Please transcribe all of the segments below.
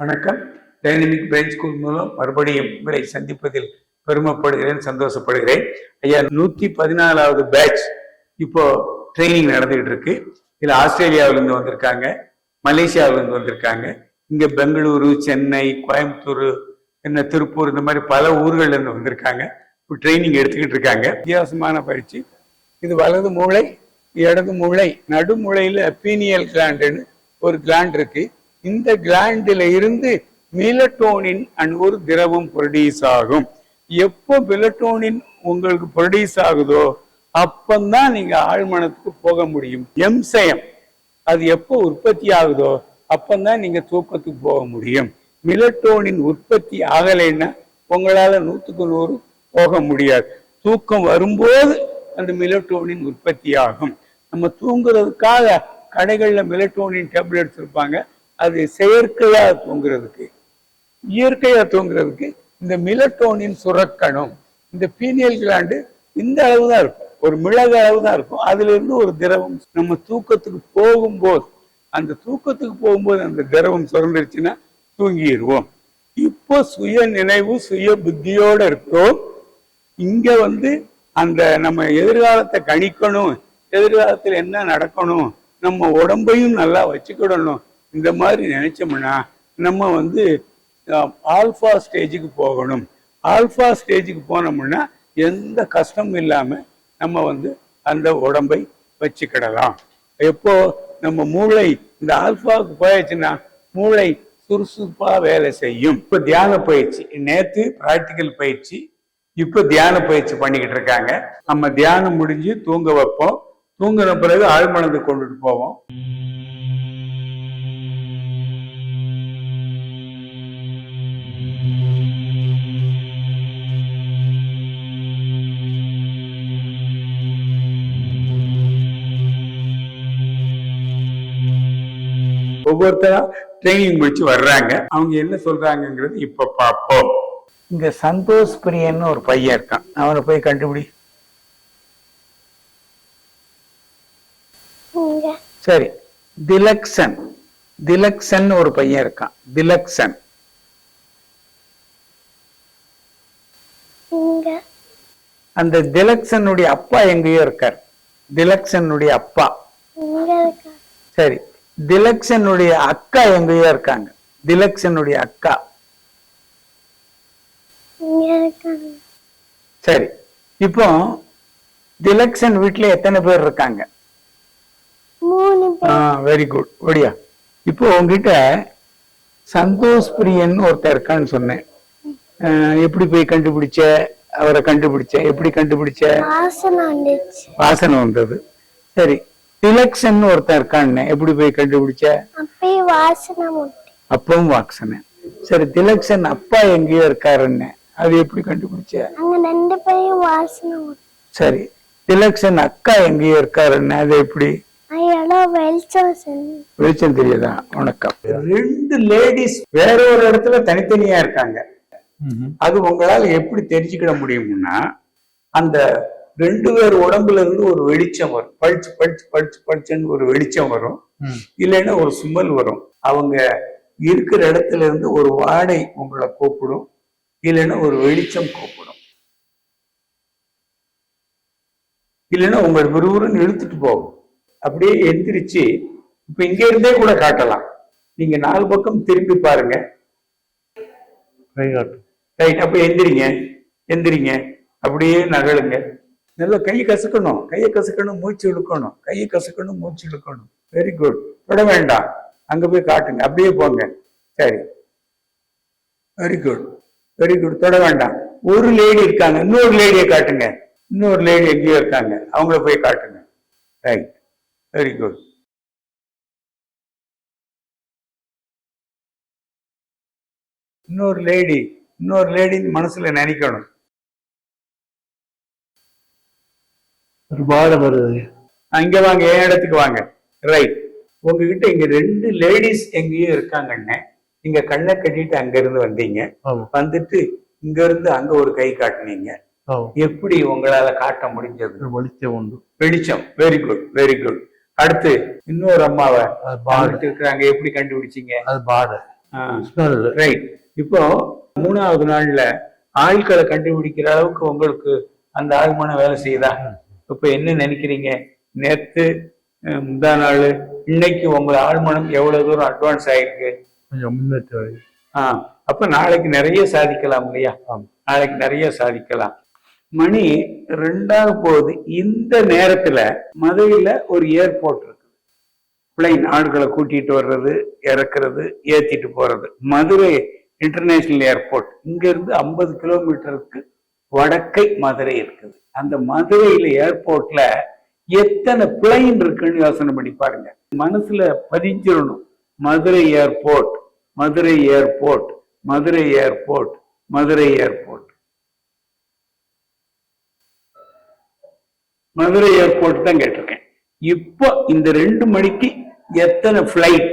வணக்கம். Dynamic brain school மூலம் மறுபடியும் உங்களை சந்திப்பதில் பெருமைப்படுகிறேன் சந்தோஷப்படுகிறேன். ஐயா நூத்தி பதினாலாவது பேட்ச் இப்போ ட்ரைனிங் நடந்துகிட்டு இருக்கு. இதுல ஆஸ்திரேலியாவிலேருந்து வந்திருக்காங்க மலேசியாவிலேருந்து வந்திருக்காங்க. இங்க பெங்களூரு சென்னை கோயம்புத்தூர் என்ன திருப்பூர் இந்த மாதிரி பல ஊர்கள்ல இருந்து வந்திருக்காங்க. இப்போ ட்ரைனிங் எடுத்துக்கிட்டு இருக்காங்க. வித்தியாசமான பயிற்சி. இது வலது மூளை இடது மூளை நடுமூளையில பீனியல் கிளாண்டுன்னு ஒரு கிளாண்ட் இருக்கு. இந்த கிளாண்டில் இருந்து மிலட்டோனின் அண்ட் ஒரு திரவம் ப்ரொடியூஸ் ஆகும். எப்போ மிலட்டோனின் உங்களுக்கு ப்ரொடியூஸ் ஆகுதோ அப்பந்தான் நீங்க ஆழ்மனத்துக்கு போக முடியும். எம்சயம் அது எப்போ உற்பத்தி ஆகுதோ அப்பந்தான் நீங்க தூக்கத்துக்கு போக முடியும். மிலட்டோனின் உற்பத்தி ஆகலைன்னா உங்களால நூத்துக்கு நூறு போக முடியாது. தூக்கம் வரும்போது அந்த மிலட்டோனின் உற்பத்தி ஆகும். நம்ம தூங்குறதுக்காக கடைகளில் மிலட்டோனின் டேப்லெட்ஸ் இருப்பாங்க. அது செயற்கையா தூங்குறதுக்கு இயற்கையா தூங்குறதுக்கு இந்த மிலட்டோனின் சுரக்கணும். இந்த பீனியல் கிளாண்டு இந்த அளவு தான் இருக்கும். ஒரு மிளகு அளவு தான் இருக்கும். அதுல இருந்து ஒரு திரவம் நம்ம தூக்கத்துக்கு போகும்போது அந்த தூக்கத்துக்கு போகும்போது அந்த திரவம் சுரந்துருச்சுன்னா தூங்கிடுவோம் இப்போ சுய நினைவு சுய புத்தியோட இருக்கிறோம் இங்க வந்து அந்த நம்ம எதிர்காலத்தை கணிக்கணும். எதிர்காலத்தில் என்ன நடக்கணும்? நம்ம உடம்பையும் நல்லா வச்சுக்கிடணும். இந்த மாதிரி நினைச்சோம்னா நம்ம வந்து ஆல்ஃபா ஸ்டேஜுக்கு போகணும். ஆல்ஃபா ஸ்டேஜுக்கு போனோம்னா எந்த கஷ்டமும் இல்லாம நம்ம வந்து அந்த உடம்பை வச்சுக்கிடலாம். எப்போ நம்ம மூளை இந்த ஆல்ஃபாவுக்கு போயாச்சுன்னா மூளை சுறுசுறுப்பா வேலை செய்யும். இப்ப தியான பயிற்சி நேத்து பிராக்டிக்கல் பயிற்சி இப்ப தியான பயிற்சி பண்ணிக்கிட்டு இருக்காங்க. நம்ம தியானம் முடிஞ்சு தூங்க வைப்போம். தூங்கின பிறகு ஆழ்மனது கொண்டுட்டு போவோம். ஒவ்வொருத்தரா ட்ரைனிங் முடிச்சு வர்றாங்க. அவங்க என்ன சொல்றாங்கங்கிறது இப்ப பார்ப்போம் இங்க சந்தோஷ் பிரியன்னு ஒரு பையன் இருக்கான். அவனை போய் கண்டுபிடி. சரி. திலக்ஷன். திலக்ஷன் ஒரு பையன் இருக்கான். திலக்ஷன். இங்க. அந்த திலக்ஷனுடைய அப்பா எங்கேயோ இருக்கார். திலக்ஷனுடைய அப்பா. சரி. திலக்ஷனுடைய அக்கா எங்கேயோ இருக்காங்க. திலக்ஷனுடைய அக்கா. சரி. இப்போ திலக்ஷன் வீட்டுல எத்தனை பேர் இருக்காங்க? வெரி குட் ஒடியா. இப்போ உங்ககிட்ட சந்தோஷ் பிரியன் ஒருத்தர் இருக்கான்னு சொன்னேன். எப்படி போய் கண்டுபிடிச்ச? அவரை கண்டுபிடிச்ச? எப்படி கண்டுபிடிச்ச? வாசனை வந்தது. சரி. திலக்ஷன் ஒருத்தன் இருக்கான்னு. எப்படி போய் கண்டுபிடிச்ச? அப்பவும் வாசனை. சரி திலக்ஷன் அப்பா எங்கேயோ இருக்காருன்னு. அது எப்படி கண்டுபிடிச்ச? சரி திலக்ஷன் அக்கா எங்கேயோ இருக்காருன்னு. அது எப்படி? வெளிச்சம் தெரியுதா? வணக்கம். ரெண்டு லேடிஸ் வேற ஒரு இடத்துல தனித்தனியா இருக்காங்க. அது உங்களால எப்படி தெரிஞ்சுக்கிட முடியும்னா அந்த ரெண்டு பேர் உடம்புல இருந்து ஒரு வெளிச்சம் வரும். பளிச்சு பளிச்சு பளிச்சு பளிச்சுன்னு ஒரு வெளிச்சம் வரும். இல்லைன்னா ஒரு சுமல் வரும். அவங்க இருக்கிற இடத்துல இருந்து ஒரு வாடை உங்களை கூப்பிடும். இல்லைன்னா ஒரு வெளிச்சம் கூப்பிடும். இல்லைன்னா உங்களை விறுவிறுன்னு இழுத்துட்டு போகும். அப்படியே எந்திரிச்சு இப்ப இங்க இருந்தே கூட காட்டலாம். நீங்க நாலு பக்கம் திரும்பி பாருங்க. ரைட் அப்ப எந்திரிங்க எந்திரிங்க. அப்படியே நகழுங்க நல்லா கை கசுக்கணும். கையை கசுக்கணும் மூச்சு இழுக்கணும். கையை கசுக்கணும் மூச்சு இழுக்கணும். வெரி குட் விட வேண்டாம். அங்கே போய் காட்டுங்க. அப்படியே போங்க. சரி. வெரி குட் வெரி குட் தொட வேண்டாம். ஒரு லேடி இருக்காங்க. இன்னொரு லேடியை காட்டுங்க. இன்னொரு லேடி எங்கேயோ இருக்காங்க. அவங்கள போய் காட்டுங்க. ரைட் வெரி குட் இன்னொரு லேடி இன்னொரு லேடின்னு மனசுல நினைக்கணும். பாடம் வருது. அங்க வாங்க என் இடத்துக்கு வாங்க. ரைட் உங்ககிட்ட இங்க ரெண்டு லேடிஸ் எங்கேயோ இருக்காங்கன்னு நீங்க கண்ணை கட்டிட்டு அங்க இருந்து வந்தீங்க. ஆமா. வந்துட்டு இங்க இருந்து அங்க ஒரு கை காட்டுனீங்க. எப்படி உங்களால காட்ட முடிஞ்சது? வெளிச்சம் உண்டு. வெளிச்சம். வெரி குட் வெரி குட் அடுத்து இன்னொரு அம்மாவை பார்த்துட்டு இருக்கிறாங்க எப்படி கண்டுபிடிச்சீங்க? அது பாடு. ஸ்மெல் ரைட் இப்போ மூணாவது நாள்ல ஆட்களை கண்டுபிடிக்கிற அளவுக்கு உங்களுக்கு அந்த ஆழ்மனம் வேலை செய்யுதா? இப்ப என்ன நினைக்கிறீங்க? நேத்து முந்தா நாள் இன்னைக்கு உங்க ஆழ்மனம் எவ்வளவு தூரம் அட்வான்ஸ் ஆயிருக்கு? கொஞ்சம் முன்னேற்றம் ஆ அப்ப நாளைக்கு நிறைய சாதிக்கலாம் இல்லையா. நாளைக்கு நிறைய சாதிக்கலாம். மணி ரெண்டாக போகுது இந்த நேரத்துல மதுரையில ஒரு ஏர்போர்ட் இருக்குது பிளைன் ஆட்களை கூட்டிட்டு வர்றது இறக்குறது ஏத்திட்டு போறது. மதுரை இன்டர்நேஷனல் ஏர்போர்ட் இங்க இருந்து ஐம்பது கிலோமீட்டருக்கு வடக்கை மதுரை இருக்குது. அந்த மதுரையில ஏர்போர்ட்ல எத்தனை பிளைன் இருக்குன்னு யோசனை பண்ணி பாருங்க. மனசுல பதிஞ்சிடணும் Madurai airport Madurai airport Madurai airport Madurai airport Madurai airport தான் கேட்டிருக்கேன். இப்போ இந்த ரெண்டு மணிக்கு எத்தனை ஃபிளைட்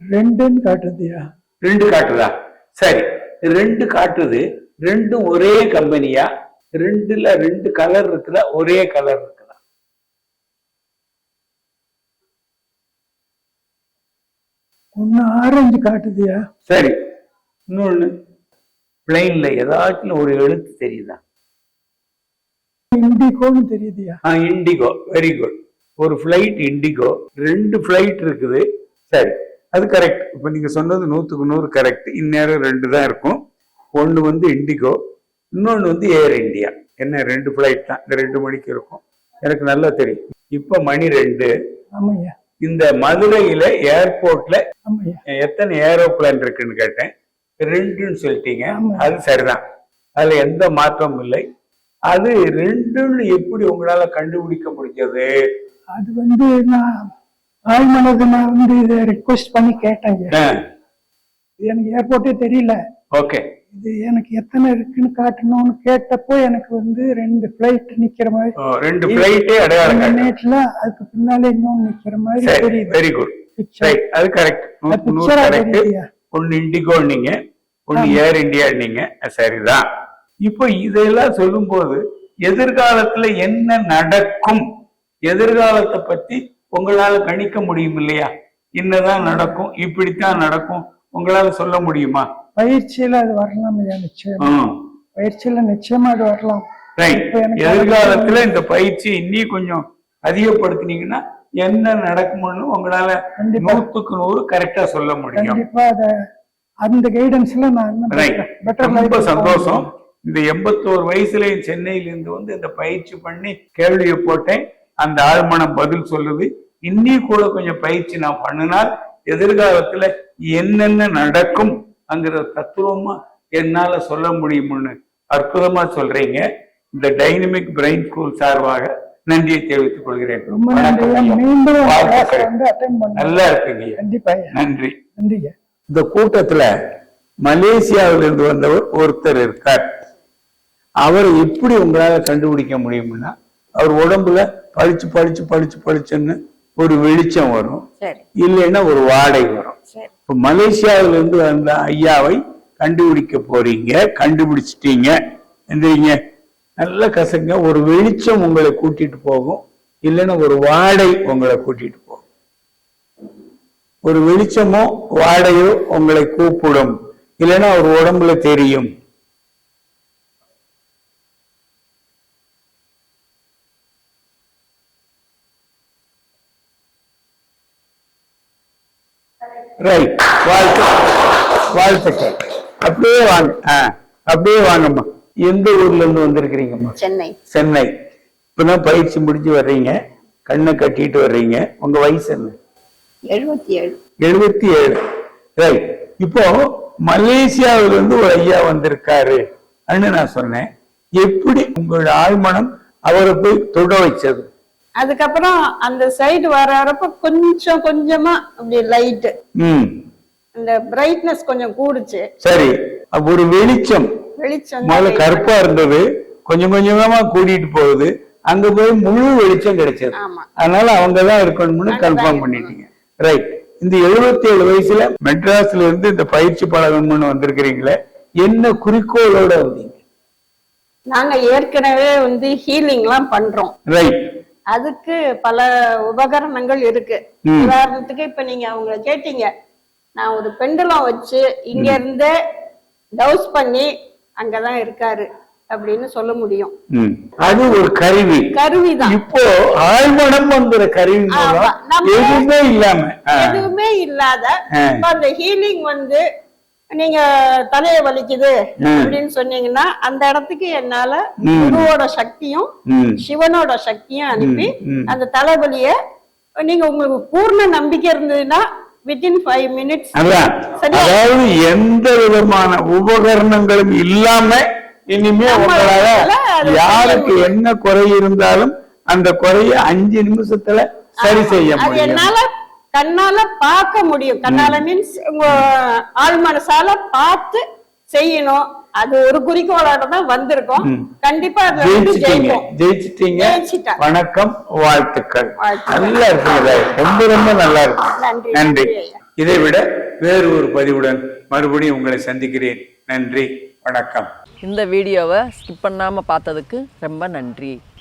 ரெண்டுன்னு காட்டுதியா? ரெண்டு காட்டுதா? சரி ரெண்டு காட்டுது. ரெண்டும் ஒரே கம்பெனியா ரெண்டுல ரெண்டு கலர் இருக்குதா? ஒரே கலர் இருக்குதா? ஒன்னு ஆரஞ்சு காட்டுதியா? சரி. இன்னொன்னு பிளைன்ல ஏதாச்சும் ஒரு எழுத்து தெரியுதா? இண்டிகோன்னு தெரியுதியா? ஆ இண்டிகோ வெரி குட் ஒரு ஃப்ளைட் இண்டிகோ ரெண்டு ஃப்ளைட் இருக்குது. சரி. அது கரெக்ட் இப்போ நீங்க சொன்னது நூத்துக்கு நூறு கரெக்ட் இந்நேரம் ரெண்டு தான் இருக்கும். ஒன்று வந்து இண்டிகோ இன்னொன்று வந்து ஏர் இந்தியா என்ன ரெண்டு ஃப்ளைட் தான். இந்த ரெண்டு மணிக்கு இருக்கும். எனக்கு நல்லா தெரியும். இப்போ மணி ரெண்டு. ஆமையா இந்த மதுரையில ஏர்போர்ட்ல எத்தனை ஏரோப்ளேன் இருக்குன்னு கேட்டேன். ரெண்டுன்னு சொல்லிட்டீங்க. அது சரிதான். அதுல எந்த மாற்றமும் இல்லை. அது ரெண்டுன்னு எப்படி உங்களால கண்டுபிடிக்க முடிஞ்சது? அது வந்து நான் ஆழ்மனது நான் வந்து இதை ரிக்வெஸ்ட் பண்ணி கேட்டேங்க. எனக்கு ஏர்போர்ட்டே தெரியல. ஓகே. இது எனக்கு எத்தனை இருக்குன்னு காட்டணும்னு கேட்டப்போ எனக்கு வந்து ரெண்டு ஃபிளைட் நிக்கிற மாதிரி ரெண்டு பிளைட்டே அடையாளம். நேட்ல அதுக்கு பின்னால இன்னொன்னு நிக்கிற மாதிரி தெரியுது. Very good. ரைட் அது கரெக்ட் ஒன்னு இண்டிகோ நீங்க ஒன்னு ஏர் இந்தியா நீங்க. சரிதான். இப்போ இதெல்லாம் சொல்லும்போது எதிர்காலத்துல என்ன நடக்கும்? எதிர்காலத்தை பத்தி உங்களால கணிக்க முடியும் இல்லையா? என்னதான் நடக்கும்? இப்படித்தான் நடக்கும். உங்களால சொல்ல முடியுமா? பயிற்சியில அது வரலாம் ஐயா நிச்சயம். பயிற்சியில நிச்சயமா அது வரலாம். எதிர்காலத்துல இந்த பயிற்சி இன்னும் கொஞ்சம் அதிகப்படுத்தினீங்கன்னா என்ன நடக்கும்னு உங்களால. நூத்துக்கு நூறு கரெக்டா சொல்ல முடியும். கண்டிப்பா அத அந்த கைடன்ஸ்ல நான் ரொம்ப சந்தோஷம். இந்த எண்பத்தோரு வயசுலயும் சென்னையில இருந்து வந்து இந்த பயிற்சி பண்ணி கேள்வியை போட்டேன். அந்த ஆழ்மனம் பதில் சொல்லுது. இன்னி கூட கொஞ்சம் பயிற்சி நான் பண்ணினால் எதிர்காலத்துல என்னென்ன நடக்கும் அங்கிற தத்துவமா என்னால சொல்ல முடியும்னு அற்புதமா சொல்றீங்க. இந்த டைனமிக் பிரெயின் ஸ்கூல் சார்பாக நன்றியை தெரிவித்துக் கொள்கிறேன். நல்லா இருக்குங்க. கண்டிப்பா. நன்றி. நன்றிங்க. இந்த கூட்டத்துல மலேசியாவிலிருந்து வந்தவர் ஒருத்தர் இருக்கார். அவரை எப்படி உங்களால கண்டுபிடிக்க முடியும்னா அவர் உடம்புல பளிச்சு பளிச்சு பளிச்சு பளிச்சுன்னு ஒரு வெளிச்சம் வரும். இல்லைன்னா ஒரு வாடை வரும். இப்ப இருந்து வந்த ஐயாவை கண்டுபிடிக்க போறீங்க. கண்டுபிடிச்சிட்டீங்க. எந்திரிங்க. நல்ல கசங்க. ஒரு வெளிச்சம் உங்களை கூட்டிட்டு போகும். இல்லைன்னா ஒரு வாடை உங்களை கூட்டிட்டு போகும். ஒரு வெளிச்சமோ வாடையோ உங்களை கூப்பிடும். இல்லைன்னா ஒரு உடம்புல தெரியும். ரைட் வாழ்த்து வாழ்த்துக்கள். அப்படியே வாங்க. ஆ, அப்படியே வாங்கம்மா. எந்த ஊர்ல இருந்து வந்திருக்கிறீங்கம்மா? சென்னை. சென்னை. இப்பதான் பயிற்சி முடிஞ்சு வர்றீங்க. கண்ணை கட்டிட்டு வர்றீங்க. உங்க வயசு என்ன? எழுபத்தி ஏழு. எழுபத்தி ஏழு. ரைட் இப்போ மலேசியாவில இருந்து ஒரு ஐயா வந்திருக்காரு. நான் சொன்னேன். எப்படி உங்களோட ஆழ்மனம் அவரை போய் தொட வச்சது? அதுக்கப்புறம் அந்த சைடு வர்றப்ப கொஞ்சம் கொஞ்சமா அப்படி லைட் அந்த பிரைட்னஸ் கொஞ்சம் கூடுச்சு. சரி ஒரு வெளிச்சம். வெளிச்சம் முதல்ல கருப்பா இருந்தது. கொஞ்சம் கொஞ்சமா கூட்டிட்டு போகுது. அங்க போய் முழு வெளிச்சம் கிடைச்சது. அதனால அவங்கதான் இருக்கணும்னு கன்ஃபார்ம். பண்ணிட்டீங்க. ரைட் இந்த 77 ஏழு வயசுல மெட்ராஸ்ல இருந்து இந்த பயிற்சி பழகணும்னு வந்திருக்கிறீங்களே என்ன குறிக்கோளோட வந்தீங்க? நாங்க ஏற்கனவே வந்து ஹீலிங் எல்லாம் பண்றோம். ரைட் அதுக்கு பல உபகரணங்கள் இருக்கு. உதாரணத்துக்கு இப்ப நீங்க அவங்க கேட்டீங்க. நான் ஒரு பெண்டுலம் வச்சு இங்க இருந்தே டவுஸ் பண்ணி அங்கதான் இருக்காரு அப்படின்னு சொல்ல முடியும். அது ஒரு கருவி. கருவிதான். இப்போ ஆழ்மனம்ங்கிற கருவி எதுவுமே இல்லாம. எதுவுமே இல்லாத அந்த ஹீலிங் வந்து நீங்க தலைய வலிக்குது. அப்படின்னு சொன்னீங்கன்னா அந்த இடத்துக்கு என்னால. குருவோட சக்தியும். சிவனோட சக்தியும் அனுப்பி. அந்த தலைவலிய நீங்க உங்களுக்கு பூர்ண நம்பிக்கை இருந்ததுன்னா வித்தின் ஃபைவ் மினிட்ஸ்? அதாவது எந்த விதமான உபகரணங்களும் இல்லாம இனிமே உங்களால யாருக்கு என்ன குறை இருந்தாலும் அந்த குறைய அஞ்சு நிமிஷத்துல சரி செய்ய முடியும் என்னால கண்ணால பார்க்க முடியும். கண்ணால மீன்ஸ் உங்க ஆள் மனசால பார்த்து செய்யணும். அது ஒரு குறிக்கோளோட தான் வந்திருக்கோம். கண்டிப்பா அதுல ஜெயிச்சிட்டீங்க. ஜெயிப்போம் ஜெயிச்சிட்டீங்க. வணக்கம். வாழ்த்துக்கள். நல்லா இருக்குங்க ரொம்ப ரொம்ப நல்லா இருக்கு. நன்றி. இதை விட வேறு ஒரு பதிவுடன் மறுபடியும் உங்களை சந்திக்கிறேன். நன்றி. வணக்கம். இந்த வீடியோவை ஸ்கிப் பண்ணாமல் பார்த்ததுக்கு ரொம்ப நன்றி.